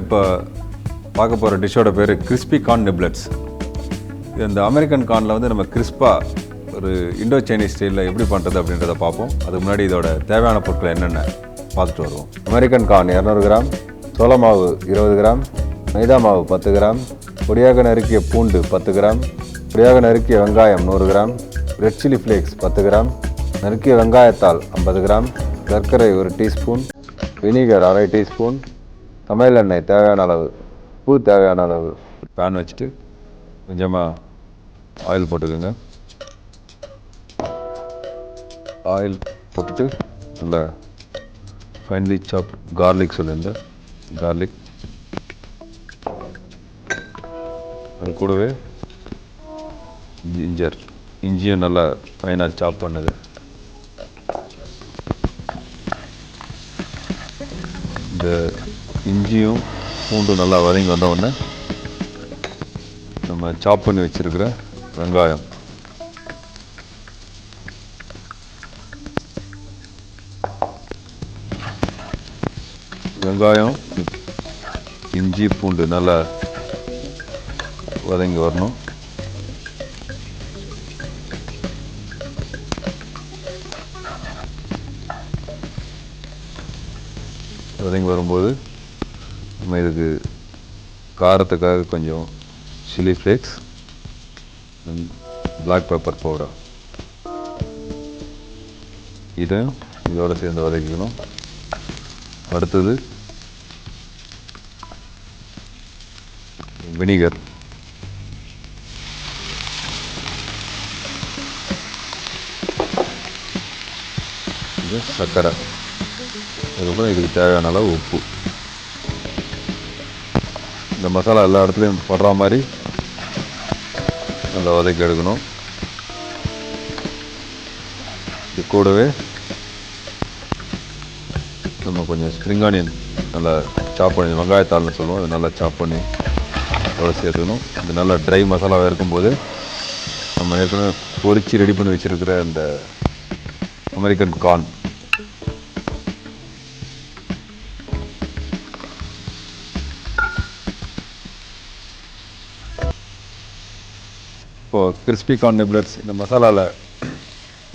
இப்போ பார்க்க போகிற டிஷ்ஷோட பேர் கிறிஸ்பி கார்ன் நிப்லெட்ஸ் இது இந்த அமெரிக்கன் கார்னில் வந்து நம்ம கிறிஸ்பாக ஒரு இண்டோ சைனீஸ் ஸ்டைலில் எப்படி பண்ணுறது அப்படின்றத பார்ப்போம். அதுக்கு முன்னாடி இதோட தேவையான பொருட்கள் என்னென்ன பார்த்துட்டு வருவோம். அமெரிக்கன் கார்ன் இரநூறு கிராம் சோள மாவு இருபது கிராம் மைதா மாவு பத்து கிராம் பொடியாக நறுக்கிய பூண்டு பத்து கிராம் பொடியாக நறுக்கிய வெங்காயம் நூறு கிராம் ரெட் சில்லி ஃப்ளேக்ஸ் பத்து கிராம் நறுக்கிய வெங்காயத்தால் ஐம்பது கிராம் சர்க்கரை ஒரு டீஸ்பூன் வினிகர் அரை டீஸ்பூன் சமையல் எண்ணெய் தேவையான அளவு உப்பு தேவையான அளவு. பேன் வச்சுட்டு கொஞ்சமாக ஆயில் போட்டுக்கோங்க. ஆயில் போட்டுட்டு நல்லா ஃபைனலி சாப் கார்லிக் சொல்லியிருந்தேன் கார்லிக் அது கூடவே ஜிஞ்சர் இஞ்சியும் நல்லா ஃபைனாக சாப் பண்ணுது இந்த இஞ்சியும் பூண்டும் நல்லா வதங்கி வந்தவுடனே நம்ம சாப் பண்ணி வச்சிருக்கிற வெங்காயம். வெங்காயம் இஞ்சி பூண்டு நல்லா வதங்கி வரணும். வதங்கி வரும்போது நம்ம இதுக்கு காரத்துக்காக கொஞ்சம் chilli flakes black pepper powder இதையும் இதோட சேர்ந்து வதக்கிக்கணும். அடுத்தது வினிகர் இது சர்க்கரை. அதுக்கப்புறம் இதுக்கு தேவையான அளவு உப்பு. இந்த மசாலா எல்லா இடத்துலையும் படுற மாதிரி நல்லா வதக்கி எடுக்கணும். இது கூடவே நம்ம கொஞ்சம் ஸ்ப்ரிங் ஆனியன் நல்லா சாப் பண்ணி வெங்காயத்தாள்னு சொல்லுவோம். அதை நல்லா சாப் பண்ணி அதோட சேர்த்துக்கணும். இது நல்லா ட்ரை மசாலாவாக இருக்கும்போது நம்ம ஏற்கனவே பொரிச்சு ரெடி பண்ணி வச்சுருக்கிற அந்த அமெரிக்கன் கார்ன் இப்போது கிறிஸ்பி கார்ன் நிப்லெட்ஸ் இந்த மசாலாவில்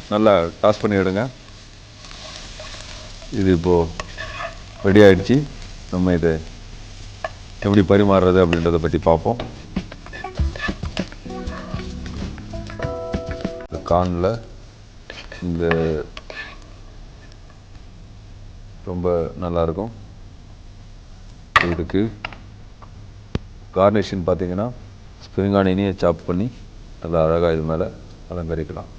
நல்லா டாஸ் பண்ணிவிடுங்க இது இப்போது ரெடி ஆகிடுச்சு நம்ம இதை எப்படி பரிமாறுறது அப்படின்றத பற்றி பார்ப்போம். கார்னில் இந்த ரொம்ப நல்லாயிருக்கும் இதுக்கு கார்னிஷன் பார்த்தீங்கன்னா ஸ்ப்ரிங் ஆனியனையே சாப் பண்ணி நல்லா அழகாக இது மேலே அலங்கரிக்கலாம்.